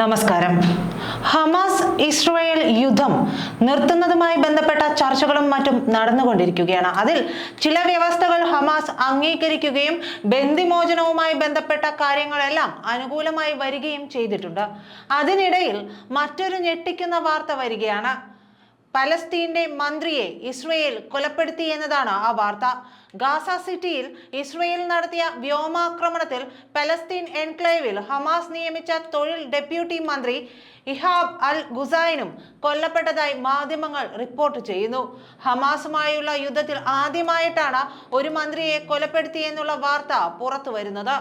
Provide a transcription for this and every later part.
നമസ്കാരം. Hamas Israel യുദ്ധം നിർത്തുന്നതുമായി ബന്ധപ്പെട്ട ചർച്ചകളും മറ്റും നടന്നുകൊണ്ടിരിക്കുകയാണ്. അതിൽ ചില വ്യവസ്ഥകൾ ഹമാസ് അംഗീകരിക്കുകയും ബന്ദിമോചനവുമായി ബന്ധപ്പെട്ട കാര്യങ്ങളെല്ലാം അനുകൂലമായി വരികയും ചെയ്തിട്ടുണ്ട്. അതിനിടയിൽ മറ്റൊരു ഞെട്ടിക്കുന്ന വാർത്ത വരികയാണ്. പലസ്തീന്റെ മന്ത്രിയെ ഇസ്രയേൽ കൊലപ്പെടുത്തി എന്നതാണ് ആ വാർത്ത. ഗാസ സിറ്റിയിൽ ഇസ്രയേൽ നടത്തിയ വ്യോമാക്രമണത്തിൽ പലസ്തീൻ എൻക്ലേവിൽ ഹമാസ് നിയമിച്ച തൊഴിൽ ഡെപ്യൂട്ടി മന്ത്രി ഇഹാബ് അൽ ഗുസൈനും കൊല്ലപ്പെട്ടതായി മാധ്യമങ്ങൾ റിപ്പോർട്ട് ചെയ്യുന്നു. ഹമാസുമായുള്ള യുദ്ധത്തിൽ ആദ്യമായിട്ടാണ് ഒരു മന്ത്രിയെ കൊലപ്പെടുത്തിയെന്നുള്ള വാർത്ത പുറത്തു വരുന്നത്.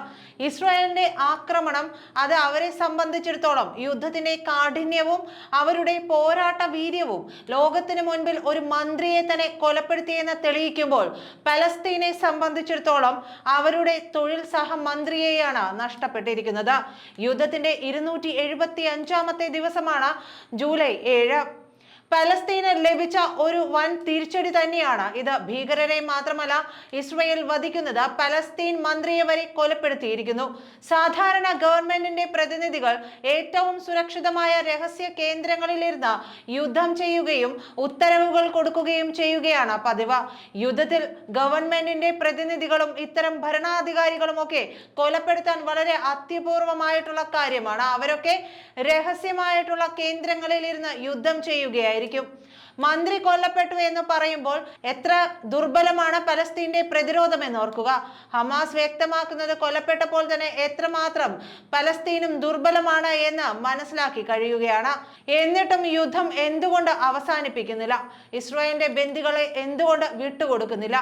ഇസ്രായേലിന്റെ ആക്രമണം അത് അവരെ സംബന്ധിച്ചിടത്തോളം യുദ്ധത്തിന്റെ കാഠിന്യവും അവരുടെ പോരാട്ട വീര്യവും ലോകത്തിന് മുൻപിൽ ഒരു മന്ത്രിയെ തന്നെ കൊലപ്പെടുത്തിയെന്ന് തെളിയിക്കുമ്പോൾ പലസ്തീനെ സംബന്ധിച്ചിടത്തോളം അവരുടെ തൊഴിൽ സഹമന്ത്രിയെയാണ് നഷ്ടപ്പെട്ടിരിക്കുന്നത്. യുദ്ധത്തിന്റെ ഇരുന്നൂറ്റി എഴുപത്തി അഞ്ചാമത്തെ ദിവസമാണ് ജൂലൈ ഏഴ് പലസ്തീന് ലഭിച്ച ഒരു വൻ തിരിച്ചടി തന്നെയാണ്. ഇത് ഭീകരരെ മാത്രമല്ല ഇസ്രയേൽ വധിക്കുന്നത് പലസ്തീൻ മന്ത്രിയെ വരെ കൊലപ്പെടുത്തിയിരിക്കുന്നു. സാധാരണ ഗവൺമെന്റിന്റെ പ്രതിനിധികൾ ഏറ്റവും സുരക്ഷിതമായ രഹസ്യ കേന്ദ്രങ്ങളിലിരുന്ന് യുദ്ധം ചെയ്യുകയും ഉത്തരവുകൾ കൊടുക്കുകയും ചെയ്യുകയാണ് പതിവ്. യുദ്ധത്തിൽ ഗവൺമെന്റിന്റെ പ്രതിനിധികളും ഇത്തരം ഭരണാധികാരികളും ഒക്കെ കൊലപ്പെടുത്താൻ വളരെ അത്യപൂർവമായിട്ടുള്ള കാര്യമാണ്. അവരൊക്കെ രഹസ്യമായിട്ടുള്ള കേന്ദ്രങ്ങളിൽ ഇരുന്ന് യുദ്ധം ചെയ്യുകയായിരിക്കും മന്ത്രി കൊല്ലപ്പെട്ടു എന്ന് പറയുമ്പോൾ എത്ര ദുർബലമാണ് പലസ്തീന്റെ പ്രതിരോധം എന്ന് ഓർക്കുക. ഹമാസ് വ്യക്തമാക്കുന്നത് കൊല്ലപ്പെട്ടപ്പോൾ തന്നെ എത്രമാത്രം പലസ്തീനും ദുർബലമാണ് എന്ന് മനസ്സിലാക്കി കഴിയുകയാണ്. എന്നിട്ടും യുദ്ധം എന്തുകൊണ്ട് അവസാനിപ്പിക്കുന്നില്ല? ഇസ്രായേലിന്റെ ബന്ദികളെ എന്തുകൊണ്ട് വിട്ടുകൊടുക്കുന്നില്ല?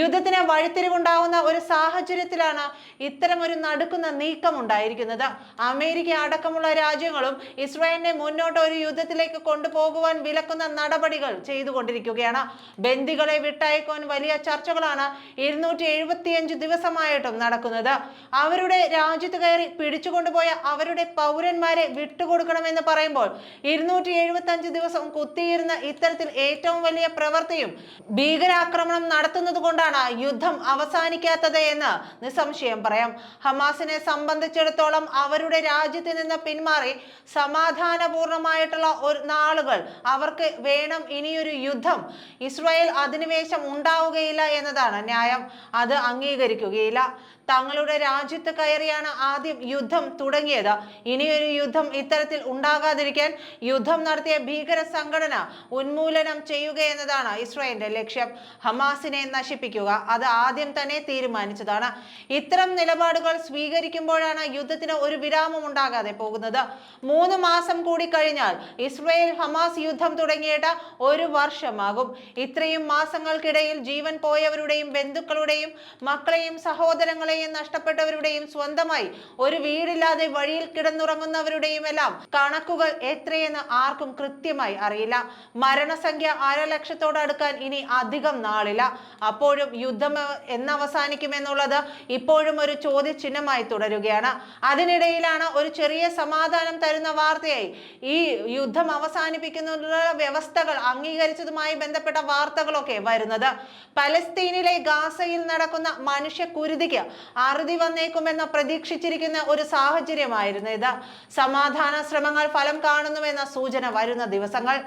യുദ്ധത്തിന് വഴിത്തിരിവുണ്ടാവുന്ന ഒരു സാഹചര്യത്തിലാണ് ഇത്തരം ഒരു നടുക്കുന്ന നീക്കം ഉണ്ടായിരിക്കുന്നത്. അമേരിക്ക അടക്കമുള്ള രാജ്യങ്ങളും ഇസ്രായേലിനെ മുന്നോട്ട് ഒരു യുദ്ധത്തിലേക്ക് കൊണ്ടുപോകുവാൻ വിലക്കുന്ന നടപടികൾ ചെയ്തുകൊണ്ടിരിക്കുകയാണ്. ബന്ദികളെ വിട്ടയക്കുവാൻ വലിയ ചർച്ചകളാണ് ഇരുന്നൂറ്റി എഴുപത്തിയഞ്ച് ദിവസമായിട്ടും നടക്കുന്നത്. അവരുടെ രാജ്യത്ത് കയറി പിടിച്ചുകൊണ്ടുപോയ അവരുടെ പൗരന്മാരെ വിട്ടുകൊടുക്കണമെന്ന് പറയുമ്പോൾ ഇരുന്നൂറ്റി എഴുപത്തി അഞ്ച് ദിവസം കുത്തിയിരുന്ന ഇത്തരത്തിൽ ഏറ്റവും വലിയ പ്രവൃത്തിയും ഭീകരാക്രമണം നടത്തുന്നത് കൊണ്ടാണ് യുദ്ധം അവസാനിക്കാത്തത് എന്ന് നിസ്സംശയം പറയാം. ഹമാസിനെ സംബന്ധിച്ചിടത്തോളം അവരുടെ രാജ്യത്ത് നിന്ന് പിന്മാറി സമാധാനപൂർണമായിട്ടുള്ള ഒരു നാളുകൾ അവർക്ക് വേണം ഇനിയൊരു യുദ്ധം. ഇസ്രായേൽ അധിനിവേശം ഉണ്ടാവുകയില്ല എന്നതാണ് ന്യായം. അത് അംഗീകരിക്കുകയില്ല. തങ്ങളുടെ രാജ്യത്ത് കയറിയാണ് ആദ്യം യുദ്ധം തുടങ്ങിയത്. ഇനിയൊരു യുദ്ധം ഇത്തരത്തിൽ ഉണ്ടാകാതിരിക്കാൻ യുദ്ധം നടത്തിയ ഭീകര സംഘടന ഉന്മൂലനം ചെയ്യുക എന്നതാണ് ഇസ്രായേലിന്റെ ലക്ഷ്യം. ഹമാസിനെ നശിപ്പിക്കുക അത് ആദ്യം തന്നെ തീരുമാനിച്ചതാണ്. ഇത്തരം നിലപാടുകൾ സ്വീകരിക്കുമ്പോഴാണ് യുദ്ധത്തിന് ഒരു വിരാമം ഉണ്ടാകാതെ പോകുന്നത്. മൂന്ന് മാസം കൂടി കഴിഞ്ഞാൽ ഇസ്രായേൽ ഹമാസ് യുദ്ധം തുടങ്ങിയിട്ട് ഒരു വർഷമാകും. ഇത്രയും മാസങ്ങൾക്കിടയിൽ ജീവൻ പോയവരുടെയും ബന്ധുക്കളുടെയും മക്കളെയും സഹോദരങ്ങളെയും നഷ്ടപ്പെട്ടവരുടെയും സ്വന്തമായി ഒരു വീടില്ലാതെ വഴിയിൽ കിടന്നുറങ്ങുന്നവരുടെയും എല്ലാം കണക്കുകൾ എത്രയെന്ന് ആർക്കും കൃത്യമായി അറിയില്ല. മരണസംഖ്യ അരലക്ഷത്തോട് അടുക്കാൻ ഇനി അധികം നാളില്ല. അപ്പോഴും യുദ്ധം എന്നവസാനിക്കുമെന്നുള്ളത് ഇപ്പോഴും ഒരു ചോദ്യചിഹ്നമായി തുടരുകയാണ്. അതിനിടയിലാണ് ഒരു ചെറിയ സമാധാനം തരുന്ന വാർത്തയായി ഈ യുദ്ധം അവസാനിപ്പിക്കുന്നതിനുള്ള വ്യവസ്ഥകൾ അംഗീകരിച്ചതുമായി ബന്ധപ്പെട്ട വാർത്തകളൊക്കെ വരുന്നത്. പലസ്തീനിലെ ഗാസയിൽ നടക്കുന്ന മനുഷ്യ കുരുതിക്ക് അറുതി വന്നേക്കുമെന്ന് പ്രതീക്ഷിച്ചിരിക്കുന്ന ഒരു സാഹചര്യമായിരുന്നു ഇത്. സമാധാന ശ്രമങ്ങൾ ഫലം കാണുന്നുവെന്ന സൂചന വരുന്ന ദിവസങ്ങൾ.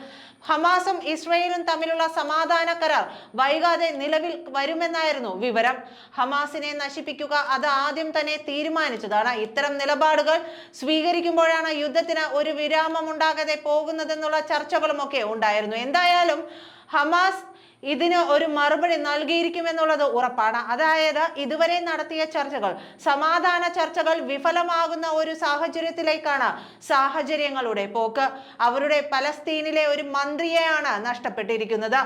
ഹമാസും ഇസ്രയേലും തമ്മിലുള്ള സമാധാന കരാർ വൈകാതെ നിലവിൽ വരുമെന്നായിരുന്നു വിവരം. ഹമാസിനെ നശിപ്പിക്കുക അത് ആദ്യം തന്നെ തീരുമാനിച്ചതാണ്. ഇത്തരം നിലപാടുകൾ സ്വീകരിക്കുമ്പോഴാണ് യുദ്ധത്തിന് ഒരു വിരാമം ഉണ്ടാകാതെ പോകുന്നതെന്നുള്ള ചർച്ചകളും ഒക്കെ ഉണ്ടായിരുന്നു. എന്തായാലും ഹമാസ് ഇതിന് ഒരു മറുപടി നൽകിയിരിക്കുമെന്നുള്ളത് ഉറപ്പാണ്. അതായത് ഇതുവരെ നടത്തിയ ചർച്ചകൾ സമാധാന ചർച്ചകൾ വിഫലമാകുന്ന ഒരു സാഹചര്യത്തിലേക്കാണ് സാഹചര്യങ്ങളുടെ പോക്ക്. അവരുടെ പലസ്തീനിലെ ഒരു മന്ത്രിയെയാണ് നഷ്ടപ്പെട്ടിരിക്കുന്നത്.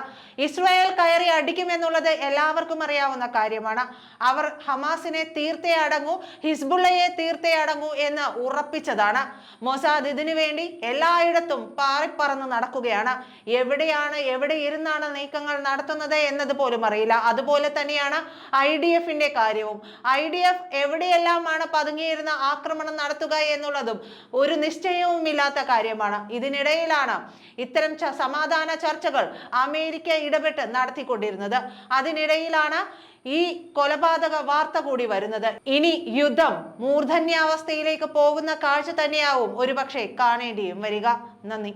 ഇസ്രായേൽ കയറി അടിക്കുമെന്നുള്ളത് എല്ലാവർക്കും അറിയാവുന്ന കാര്യമാണ്. അവർ ഹമാസിനെ തീർത്തേ അടങ്ങൂ ഹിസ്ബുള്ളയെ തീർത്തേ അടങ്ങൂ എന്ന് ഉറപ്പിച്ചതാണ്. മൊസാദ് ഇതിനു വേണ്ടി എല്ലായിടത്തും പാറിപ്പറന്ന് നടക്കുകയാണ്. എവിടെയാണ് എവിടെ ഇരുന്നാണ് നീക്കങ്ങൾ നടത്തുന്നത് എന്നത് പോലും അറിയില്ല. അതുപോലെ തന്നെയാണ് ഐ ഡി എഫിന്റെ കാര്യവും. ഐ ഡി എഫ് എവിടെയെല്ലാമാണ് പതുങ്ങിയിരുന്ന ആക്രമണം നടത്തുക എന്നുള്ളതും ഒരു നിശ്ചയവും ഇല്ലാത്ത കാര്യമാണ്. ഇതിനിടയിലാണ് ഇത്തരം സമാധാന ചർച്ചകൾ അമേരിക്ക ഇടപെട്ട് നടത്തിക്കൊണ്ടിരുന്നത്. അതിനിടയിലാണ് ഈ കൊലപാതക വാർത്ത കൂടി വരുന്നത്. ഇനി യുദ്ധം മൂർധന്യാവസ്ഥയിലേക്ക് പോകുന്ന കാഴ്ച തന്നെയാവും ഒരുപക്ഷെ കാണേണ്ടിയും വരിക. നന്ദി.